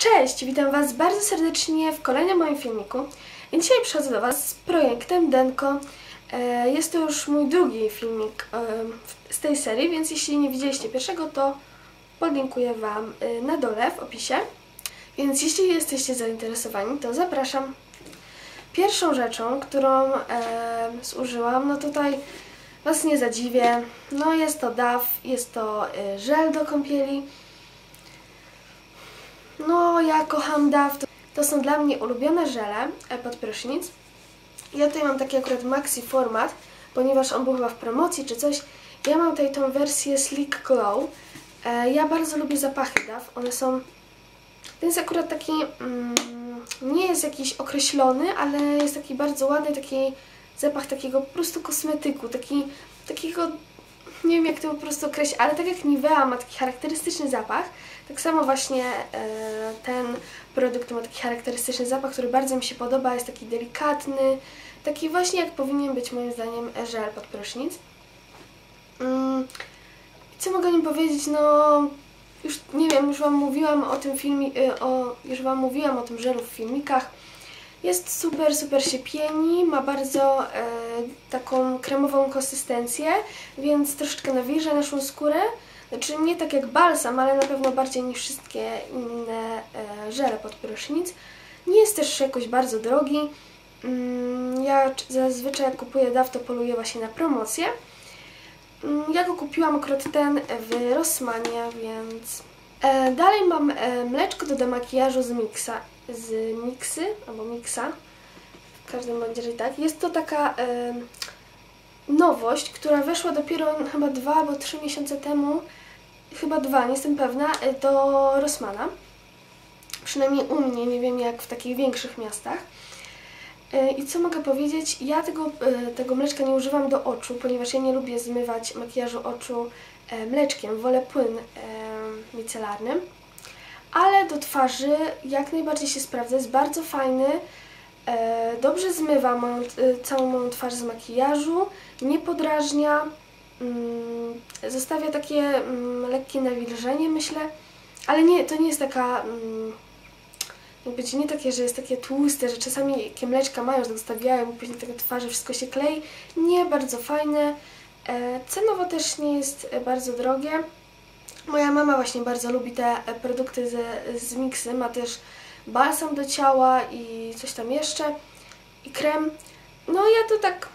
Cześć, witam Was bardzo serdecznie w kolejnym moim filmiku. I dzisiaj przychodzę do Was z projektem Denko. E, Jest to już mój drugi filmik e, z tej serii, więc jeśli nie widzieliście pierwszego, to podlinkuję Wam e, na dole w opisie. Więc jeśli jesteście zainteresowani, to zapraszam. Pierwszą rzeczą, którą zużyłam, no tutaj Was nie zadziwię, no jest to DAF, jest to żel do kąpieli. Ja kocham DAF. To, to są dla mnie ulubione żele e, pod prysznic. Ja tutaj mam taki akurat maxi format, ponieważ on był chyba w promocji czy coś. Ja mam tutaj tą wersję Sleek Glow. E, ja bardzo lubię zapachy DAF. One są... Ten jest akurat taki... Mm, nie jest jakiś określony, ale jest taki bardzo ładny, taki zapach takiego po prostu kosmetyku, taki, takiego nie wiem jak to po prostu określić, ale tak jak Nivea ma taki charakterystyczny zapach, tak samo właśnie e, ten produkt ma taki charakterystyczny zapach, który bardzo mi się podoba, jest taki delikatny, taki właśnie jak powinien być moim zdaniem żel pod prysznic. Mm, co mogę nim powiedzieć? No już nie wiem, już Wam mówiłam o tym filmie, o, już Wam mówiłam o tym żelu w filmikach. Jest super, super się pieni, ma bardzo e, taką kremową konsystencję, więc troszeczkę nawilża naszą skórę. Znaczy nie tak jak balsam, ale na pewno bardziej niż wszystkie inne e, żele pod prysznic. Nie jest też jakoś bardzo drogi. Mm, ja zazwyczaj jak kupuję DAW, to poluję właśnie na promocję. Mm, Ja go kupiłam akurat ten w Rossmanie, więc... E, dalej mam e, mleczko do demakijażu z Mixa, z Mixy, albo Mixa. W każdym razie tak. Jest to taka e, nowość, która weszła dopiero chyba dwa albo trzy miesiące temu, chyba dwa, nie jestem pewna, e, do Rossmana. Przynajmniej u mnie, nie wiem jak w takich większych miastach. E, I co mogę powiedzieć? Ja tego, e, tego mleczka nie używam do oczu, ponieważ ja nie lubię zmywać makijażu oczu mleczkiem. Wolę płyn e, micelarny. Ale do twarzy jak najbardziej się sprawdza. Jest bardzo fajny. E, dobrze zmywa moją, e, całą moją twarz z makijażu. Nie podrażnia. Mm, zostawia takie mm, lekkie nawilżenie, myślę. Ale nie, to nie jest taka... Mm, jakby nie takie, że jest takie tłuste, że czasami jakie mleczka mają, że zostawiają, później tego twarzy wszystko się klei. Nie, bardzo fajne. E, cenowo też nie jest bardzo drogie. Moja mama właśnie bardzo lubi te e, produkty z, z Mixy, ma też balsam do ciała i coś tam jeszcze i krem. No ja to tak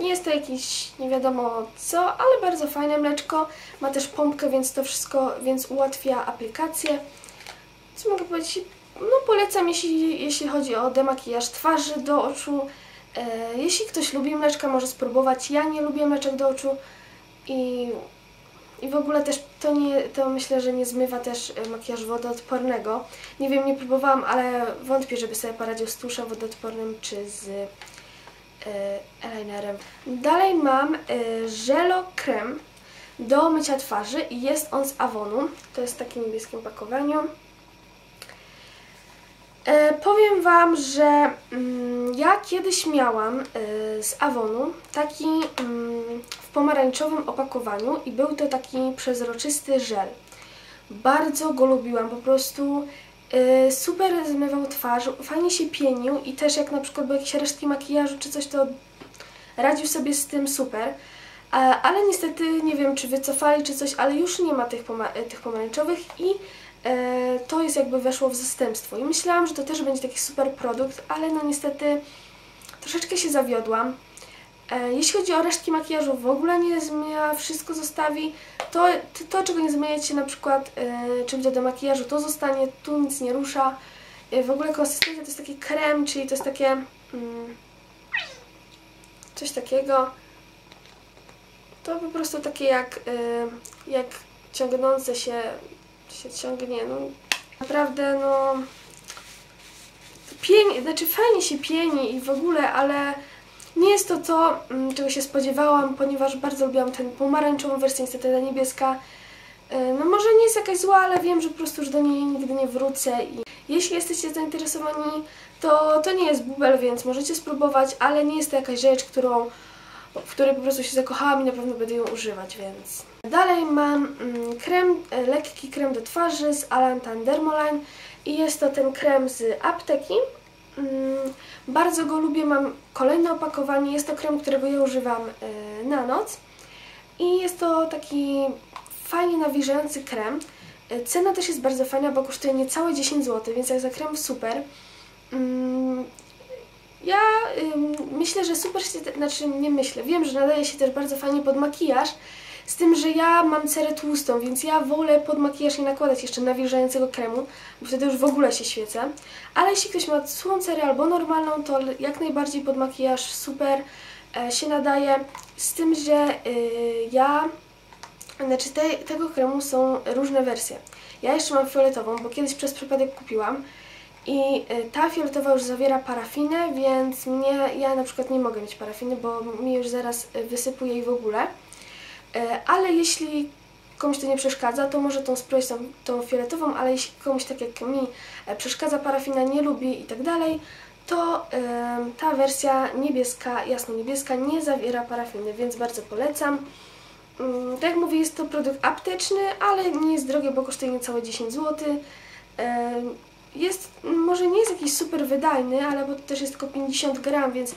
nie jest to jakiś nie wiadomo co, ale bardzo fajne mleczko. Ma też pompkę, więc to wszystko, więc ułatwia aplikację. Co mogę powiedzieć? No polecam, jeśli, jeśli chodzi o demakijaż twarzy do oczu. E, jeśli ktoś lubi mleczka, może spróbować. Ja nie lubię mleczek do oczu i, i w ogóle też to, nie, to myślę, że nie zmywa też e, makijażu wodoodpornego. Nie wiem, nie próbowałam, ale wątpię, żeby sobie poradził z tuszem wodoodpornym czy z e, eyelinerem. Dalej mam e, żelo krem do mycia twarzy i jest on z Avonu. To jest w takim niebieskim pakowaniu. E, powiem Wam, że mm, ja kiedyś miałam e, z Avonu taki mm, pomarańczowym opakowaniu i był to taki przezroczysty żel. Bardzo go lubiłam, po prostu e, super zmywał twarz, fajnie się pienił i też jak na przykład były jakieś resztki makijażu czy coś, to radził sobie z tym super. A, ale niestety nie wiem, czy wycofali, czy coś, ale już nie ma tych, poma tych pomarańczowych i e, to jest jakby weszło w zastępstwo. I myślałam, że to też będzie taki super produkt, ale no niestety troszeczkę się zawiodłam. E, jeśli chodzi o resztki makijażu, w ogóle nie zmienia, wszystko zostawi. To, to, czego nie zmieniacie na przykład e, czymś do makijażu, to zostanie, tu nic nie rusza. E, w ogóle konsystencja to jest taki krem, czyli to jest takie mm, coś takiego. To po prostu takie jak, jak ciągnące się, się ciągnie, no naprawdę no pieni, znaczy fajnie się pieni i w ogóle, ale nie jest to to, mm, czego się spodziewałam, ponieważ bardzo lubiłam tę pomarańczową wersję, niestety ta niebieska y, no może nie jest jakaś zła, ale wiem, że po prostu już do niej nigdy nie wrócę i jeśli jesteście zainteresowani, to to nie jest bubel, więc możecie spróbować, ale nie jest to jakaś rzecz, którą w której po prostu się zakochałam i na pewno będę ją używać, więc Dalej mam mm, krem, e, lekki krem do twarzy z Alantan Dermoline i jest to ten krem z apteki. Mm, bardzo go lubię, mam kolejne opakowanie, jest to krem, którego ja używam e, na noc i jest to taki fajnie nawilżający krem. E, Cena też jest bardzo fajna, bo kosztuje niecałe 10 zł, więc jak za krem super. Mm, Ja myślę, że super się, znaczy nie myślę, wiem, że nadaje się też bardzo fajnie pod makijaż, z tym, że ja mam cerę tłustą, więc ja wolę pod makijaż nie nakładać jeszcze nawilżającego kremu, bo wtedy już w ogóle się świecę. Ale jeśli ktoś ma suchą cerę albo normalną, to jak najbardziej pod makijaż super e, się nadaje. Z tym, że y, ja, znaczy te, tego kremu są różne wersje. Ja jeszcze mam fioletową, bo kiedyś przez przypadek kupiłam. I y, ta fioletowa już zawiera parafinę, więc mnie, ja na przykład nie mogę mieć parafiny, bo mi już zaraz wysypuje jej w ogóle. E, Ale jeśli komuś to nie przeszkadza, to może tą spróbować tą, tą fioletową, ale jeśli komuś tak jak mi e, przeszkadza parafina, nie lubi i tak dalej, to em, ta wersja niebieska, jasno niebieska, nie zawiera parafiny, więc bardzo polecam. Mm, Tak jak mówię, jest to produkt apteczny, ale nie jest drogi, bo kosztuje niecałe 10 zł. Em, Jest, może nie jest jakiś super wydajny, ale bo to też jest tylko 50 gram, więc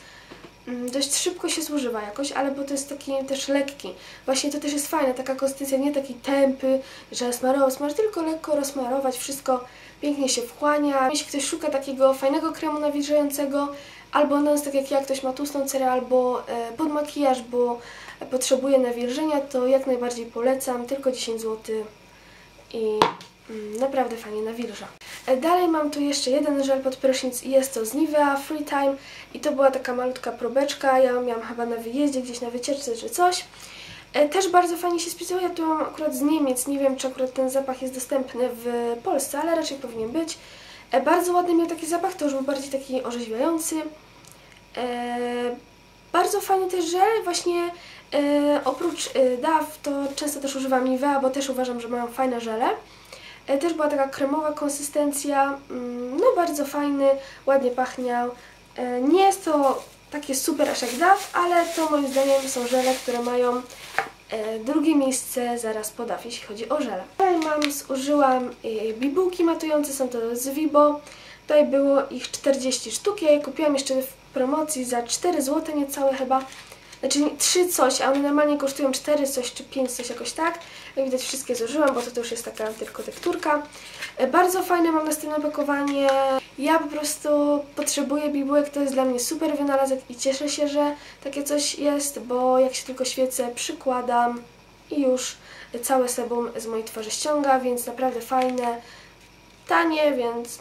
dość szybko się zużywa jakoś, ale bo to jest taki też lekki. Właśnie to też jest fajne, taka konsystencja, nie taki tępy, że smarować, smarować, tylko lekko rozsmarować, wszystko pięknie się wchłania. Jeśli ktoś szuka takiego fajnego kremu nawilżającego, albo no, tak jak ja, ktoś ma tłustą cerę, albo e, pod makijaż, bo potrzebuje nawilżenia, to jak najbardziej polecam, tylko 10 zł i mm, naprawdę fajnie nawilża. E, Dalej mam tu jeszcze jeden żel pod prysznic i jest to z Nivea Free Time i to była taka malutka probeczka, ja ją miałam chyba na wyjeździe, gdzieś na wycieczce czy coś. E, Też bardzo fajnie się spisał, ja tu mam akurat z Niemiec, nie wiem czy akurat ten zapach jest dostępny w Polsce, ale raczej powinien być. E, Bardzo ładny miał taki zapach, to już był bardziej taki orzeźwiający. Bardzo fajny też żel, właśnie oprócz DAW to często też używam Nivea, bo też uważam, że mają fajne żele. E, Też była taka kremowa konsystencja, mm, no bardzo fajny, ładnie pachniał. E, Nie jest to takie super aż jak DAW, ale to moim zdaniem są żele, które mają e, drugie miejsce zaraz po DAW, jeśli chodzi o żele. Tutaj mam, zużyłam bibułki matujące, są to z Vibo. Tutaj było ich 40 sztuk, ja je kupiłam jeszcze w promocji za 4 zł niecałe chyba. Znaczy 3 coś, a one normalnie kosztują 4 coś czy 5 coś jakoś tak. Jak widać wszystkie zużyłam, bo to, to już jest taka tylko tekturka. E, Bardzo fajne mam następne opakowanie. Ja po prostu potrzebuję bibułek, to jest dla mnie super wynalazek i cieszę się, że takie coś jest, bo jak się tylko świecę, przykładam i już całe sebum z mojej twarzy ściąga, więc naprawdę fajne, tanie, więc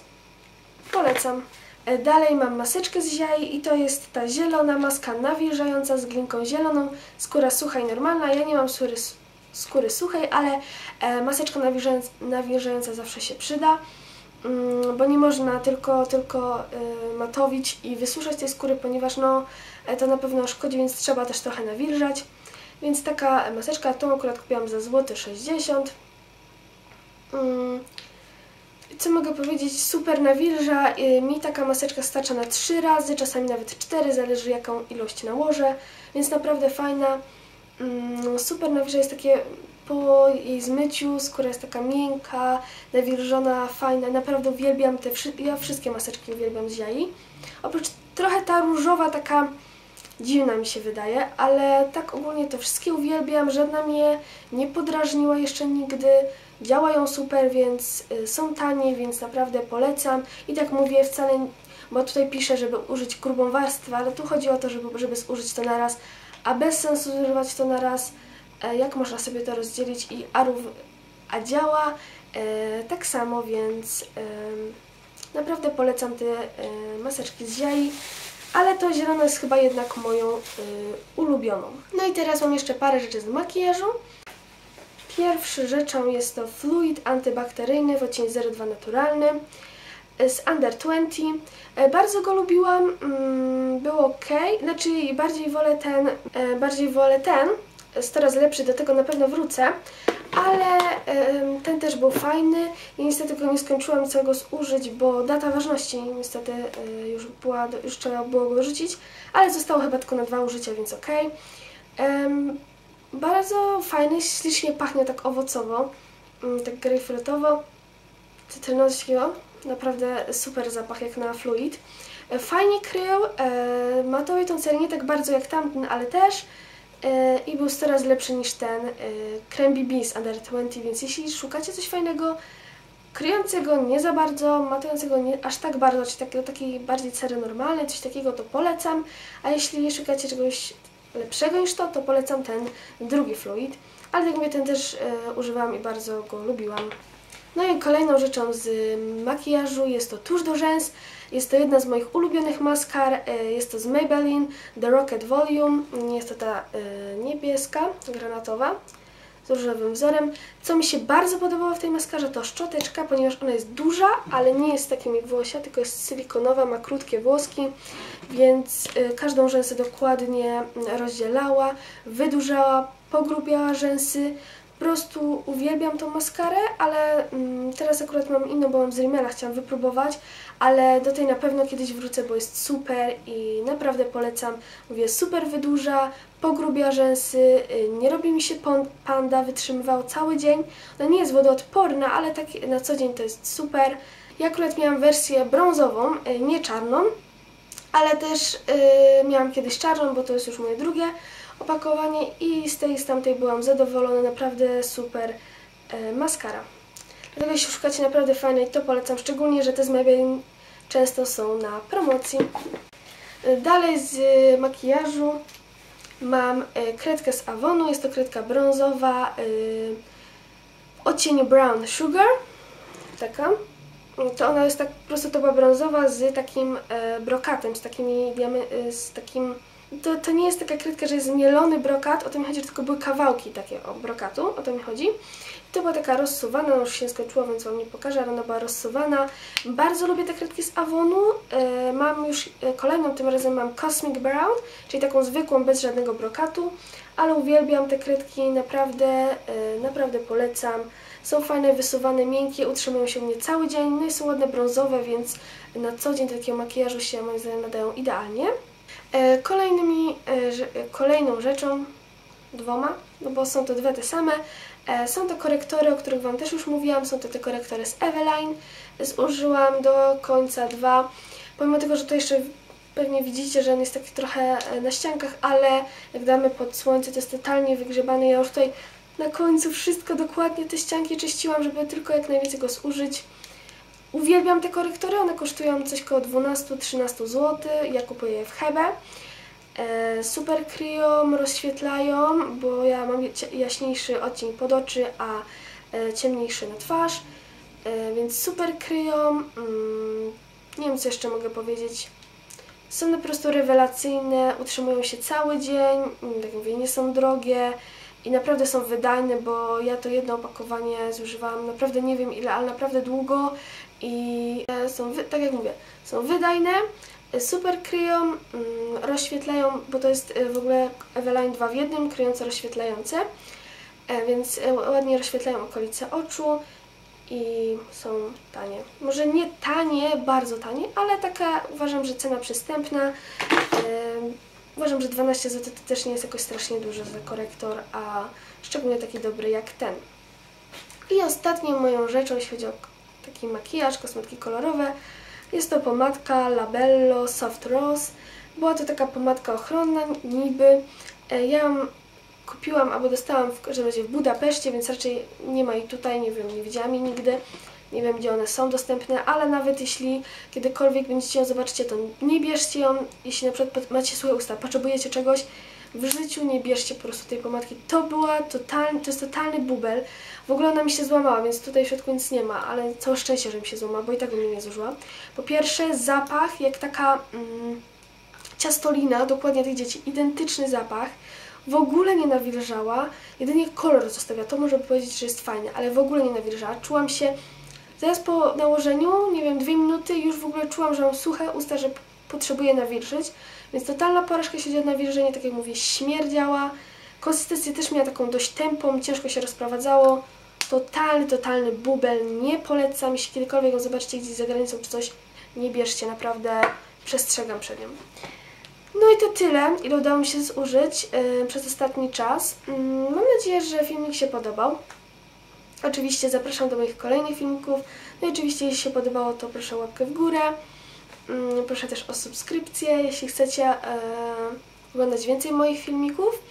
polecam. E, Dalej mam maseczkę z ziai i to jest ta zielona maska nawilżająca z glinką zieloną, skóra sucha i normalna. Ja nie mam skóry, skóry suchej, ale e, maseczka nawilżająca, nawilżająca zawsze się przyda, mm, bo nie można tylko, tylko e, matowić i wysuszać tej skóry, ponieważ no, to na pewno szkodzi, więc trzeba też trochę nawilżać. Więc taka maseczka, tą akurat kupiłam za złoty 60 mm. Co mogę powiedzieć? Super nawilża. Y, Mi taka maseczka starcza na 3 razy, czasami nawet 4, zależy jaką ilość nałożę, więc naprawdę fajna. Mm, Super nawilża jest takie po jej zmyciu, skóra jest taka miękka, nawilżona, fajna. Naprawdę uwielbiam te, ja wszystkie maseczki uwielbiam z jai. Oprócz trochę ta różowa, taka dziwna mi się wydaje, ale tak ogólnie to wszystkie uwielbiam, żadna mnie nie podrażniła jeszcze nigdy, działają super, więc y, są tanie, więc naprawdę polecam i tak mówię, wcale, bo tutaj piszę, żeby użyć grubą warstwę, ale tu chodzi o to, żeby, żeby zużyć to na raz, a bez sensu zużywać to na raz, e, jak można sobie to rozdzielić i a, rów, a działa e, tak samo, więc naprawdę polecam te e, maseczki z jai. Ale to zielone jest chyba jednak moją y, ulubioną. No i teraz mam jeszcze parę rzeczy z makijażu. Pierwszą rzeczą jest to fluid antybakteryjny w odcieniu 02 naturalny z Under 20. E, Bardzo go lubiłam, mm, był ok, znaczy bardziej wolę ten, e, bardziej wolę ten, jest coraz lepszy, do tego na pewno wrócę, ale ten też był fajny i niestety go nie skończyłam całego zużyć, bo data ważności niestety e, już była, już trzeba było go wyrzucić, ale zostało chyba tylko na dwa użycia, więc ok. Bardzo fajny, ślicznie pachnie tak owocowo, mm, tak grejpfrutowo, cytrynowo Naprawdę super zapach jak na fluid. E, fajnie krył, e, matowy tą serię nie tak bardzo jak tamten, ale też e, i był 100 razy lepszy niż ten Creme BB Under 20, więc jeśli szukacie coś fajnego, kryjącego nie za bardzo, matującego nie aż tak bardzo, czy takiego, takiej bardziej cery normalnej, coś takiego, to polecam, a jeśli szukacie czegoś lepszego niż to, to polecam ten drugi fluid, ale tak mówię, ten też e, używam i bardzo go lubiłam. No i kolejną rzeczą z makijażu jest to tusz do rzęs. Jest to jedna z moich ulubionych maskar. E, jest to z Maybelline The Rocket Volume. Jest to ta e, niebieska, granatowa z różowym wzorem. Co mi się bardzo podobało w tej maskarze to szczoteczka, ponieważ ona jest duża, ale nie jest takim jak włosia, tylko jest silikonowa, ma krótkie włoski, więc e, każdą rzęsę dokładnie rozdzielała, wydłużała, pogrubiała rzęsy, po prostu uwielbiam tą maskarę, ale mm, teraz akurat mam inną, bo mam z Rimmela, chciałam wypróbować, ale do tej na pewno kiedyś wrócę, bo jest super i naprawdę polecam. Mówię, super wydłuża, pogrubia rzęsy, y, nie robi mi się panda, wytrzymywał cały dzień. No nie jest wodoodporna, ale tak na co dzień to jest super. Ja akurat miałam wersję brązową, y, nie czarną, ale też yy, miałam kiedyś czarną, bo to jest już moje drugie opakowanie i z tej i z tamtej byłam zadowolona, naprawdę super e, maskara. Dlatego jeśli szukacie naprawdę fajnej, to polecam, szczególnie, że te z Maybelline często są na promocji. E, dalej z makijażu mam e, kredkę z Avonu, jest to kredka brązowa e, w odcieniu Brown Sugar, taka. To ona jest tak, po to brązowa z takim e, brokatem, z takimi, e, z takim to, to nie jest taka kredka, że jest zmielony brokat, o to mi chodzi, że tylko były kawałki takie o brokatu, o to mi chodzi. To była taka rozsuwana, no już się skończyła, więc Wam nie pokażę, ale ona była rozsuwana. Bardzo lubię te kredki z Avonu. E, mam już e, kolejną, tym razem mam Cosmic Brown, czyli taką zwykłą, bez żadnego brokatu, ale uwielbiam te kredki, naprawdę, e, naprawdę polecam. Są fajne, wysuwane, miękkie, utrzymują się u mnie cały dzień, no i są ładne brązowe, więc na co dzień takiego makijażu się moim zdaniem nadają idealnie. E, kolejnymi, e, kolejną rzeczą, dwoma, no bo są to dwie te same, e, są to korektory, o których Wam też już mówiłam, są to te korektory z Eveline, zużyłam do końca dwa, pomimo tego, że to jeszcze pewnie widzicie, że on jest taki trochę na ściankach, ale jak damy pod słońce, to jest totalnie wygrzebany, ja już tutaj na końcu wszystko dokładnie te ścianki czyściłam, żeby tylko jak najwięcej go zużyć. Uwielbiam te korektory, one kosztują coś około 12-13 zł, ja kupuję je w Hebe. Super kryją, rozświetlają, bo ja mam jaśniejszy odcień pod oczy, a e, ciemniejszy na twarz, e, więc super kryją. Mm, nie wiem co jeszcze mogę powiedzieć. Są po prostu rewelacyjne, utrzymują się cały dzień, mm, tak mówię, nie są drogie i naprawdę są wydajne, bo ja to jedno opakowanie zużywałam naprawdę nie wiem ile, ale naprawdę długo i e, są, tak jak mówię, są wydajne, e, super kryją, mm, rozświetlają, bo to jest e, w ogóle Eveline 2 w jednym, kryjące, rozświetlające, więc ładnie rozświetlają okolice oczu i są tanie. Może nie tanie, bardzo tanie, ale taka uważam, że cena przystępna. Uważam, że 12 zł to też nie jest jakoś strasznie dużo za korektor, a szczególnie taki dobry jak ten. I ostatnią moją rzeczą, jeśli chodzi o taki makijaż, kosmetyki kolorowe, jest to pomadka Labello Soft Rose. Była to taka pomadka ochronna, niby. E, ja ją kupiłam albo dostałam w każdym w Budapeszcie, więc raczej nie ma jej tutaj, nie wiem, nie widziałam jej nigdy. Nie wiem, gdzie one są dostępne, ale nawet jeśli kiedykolwiek będziecie ją zobaczycie, to nie bierzcie ją, jeśli na przykład macie suche usta, potrzebujecie czegoś, w życiu nie bierzcie po prostu tej pomadki. To była totalny, to jest totalny bubel. W ogóle ona mi się złamała, więc tutaj w środku nic nie ma, ale całe szczęście, że mi się złamała, bo i tak bym nie zużyła. Po pierwsze, zapach jak taka mm, ciastolina, dokładnie tych dzieci, identyczny zapach. W ogóle nie nawilżała, jedynie kolor zostawia. To może powiedzieć, że jest fajne, ale w ogóle nie nawilżała. Czułam się Zaraz po nałożeniu, nie wiem, dwie minuty już w ogóle czułam, że mam suche usta, że potrzebuję nawilżyć. Więc totalna porażka, jeśli chodzi o nawilżenie, tak jak mówię, śmierdziała. Konsystencję też miała taką dość tępą, ciężko się rozprowadzało. Totalny, totalny bubel. Nie polecam, jeśli kiedykolwiek ją zobaczycie gdzieś za granicą czy coś, nie bierzcie, naprawdę przestrzegam przed nią. No i to tyle, ile udało mi się zużyć yy, przez ostatni czas. Yy, mam nadzieję, że filmik się podobał. Oczywiście zapraszam do moich kolejnych filmików. No i oczywiście, jeśli się podobało, to proszę łapkę w górę. Yy, proszę też o subskrypcję, jeśli chcecie yy, oglądać więcej moich filmików.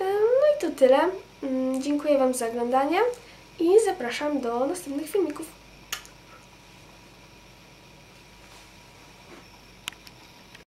Yy, no i to tyle. Yy, dziękuję Wam za oglądanie i zapraszam do następnych filmików.